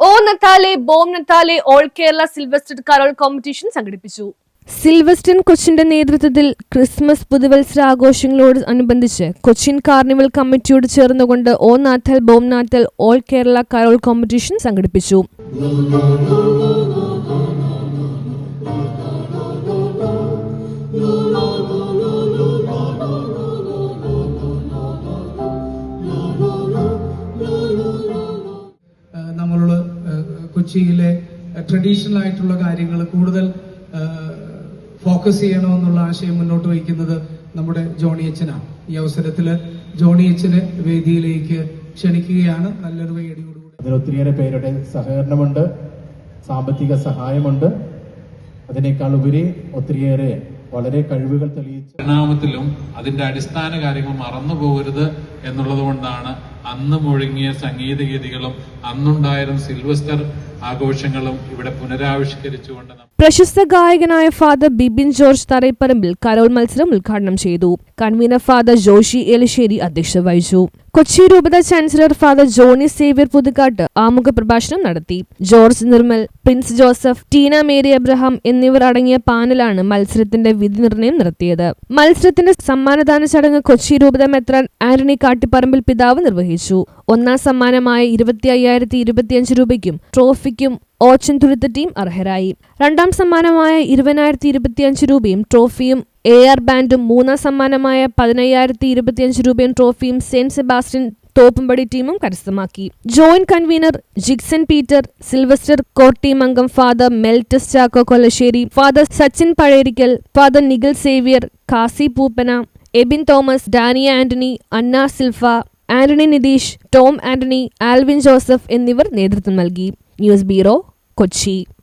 ഓ നത്താലെ ബോം നത്താലെ all Kerala Sylvester carol competition സംഘടിപ്പിച്ചു. സിൽവസ്റ്റൻ കൊച്ചിന്റെ നേതൃത്വത്തിൽ ക്രിസ്മസ് പുതുവത്സര ആഘോഷങ്ങളോട് അനുബന്ധിച്ച് കൊച്ചിൻ കാർണിവൽ കമ്മിറ്റിയോട് ചേർന്നുകൊണ്ട് ഓ നാത്തൽ ബോം നാത്തൽ ഓൾ കേരള കരോൾ കോമ്പറ്റീഷൻ സംഘടിപ്പിച്ചു. കൊച്ചിയിലെ ട്രഡീഷണൽ ആയിട്ടുള്ള കാര്യങ്ങൾ കൂടുതൽ ഫോക്കസ് ചെയ്യണമെന്നുള്ള ആശയം മുന്നോട്ട് വയ്ക്കുന്നത് നമ്മുടെ ജോണി അച്ഛനാണ്. ഈ അവസരത്തിൽ ജോണി അച്ഛനെ വേദിയിലേക്ക് ക്ഷണിക്കുകയാണ്. നല്ലൊരു വേദിയോടുകൂടി അതിൽ ഒത്തിരിയേറെ പേരുടെ സഹകരണമുണ്ട് സാമ്പത്തിക സഹായമുണ്ട്. അതിനേക്കാൾ ഉപരി ഒത്തിരിയേറെ വളരെ കഴിവുകൾ തെളിയിച്ച പരിണാമത്തിലും അതിന്റെ അടിസ്ഥാന കാര്യങ്ങൾ മറന്നു പോകരുത് എന്നുള്ളത് കൊണ്ടാണ് അന്ന് മുഴങ്ങിയ സംഗീതഗീതികളും അന്നുണ്ടായിരുന്ന സിൽവസ്റ്റർ ആഘോഷങ്ങളും ഇവിടെ പുനരാവിഷ്കരിച്ചുകൊണ്ട് പ്രശസ്ത ഗായകനായ father Bibin George Tharayipparambil carol മത്സരം ഉദ്ഘാടനം ചെയ്തു. കൺവീനർ ഫാദർ ജോഷി എലിശ്ശേരി അധ്യക്ഷത വഹിച്ചു. കൊച്ചി രൂപത chancellor father Johnny Xavier Puthukkattu ആമുഖ പ്രഭാഷണം നടത്തി. George Nirmal Prince Joseph Tina Mary Abraham എന്നിവർ അടങ്ങിയ പാനലാണ് മത്സരത്തിന്റെ വിധി നിർണയം നടത്തിയത്. മത്സരത്തിന്റെ സമ്മാനദാന ചടങ്ങ് കൊച്ചി രൂപത മെത്രാൻ ആന്റണി കാട്ടിപ്പറമ്പിൽ പിതാവ് നിർവഹിച്ചു. ഒന്നാം സമ്മാനമായ ഇരുപത്തി അയ്യായിരത്തി ഇരുപത്തിയഞ്ച് രൂപയ്ക്കും ട്രോഫിക്കും ഓച്ചൻ തുരുത്ത ടീം അർഹരായി. രണ്ടാം സമ്മാനമായ ഇരുപതിനായിരത്തി ഇരുപത്തിയഞ്ച് രൂപയും ട്രോഫിയും എ ആർ ബാൻഡും മൂന്നാം സമ്മാനമായ പതിനയ്യായിരത്തി ഇരുപത്തിയഞ്ച് രൂപയും ട്രോഫിയും സെന്റ് സെബാസ്റ്റ്യൻ തോപ്പുംപടി ടീമും കരസ്ഥമാക്കി. Joint convener Jixon Peter Sylvester core team അംഗം father Meltus Chacko Kolassery father Sachin Pazhayarikkal father Nikhil Xavier Kasi Poopana Ebin Thomas Dania Antony Anna Silfa Antony Nitish Tom Antony Alvin Joseph എന്നിവർ നേതൃത്വം നൽകി. News bureau Kochi.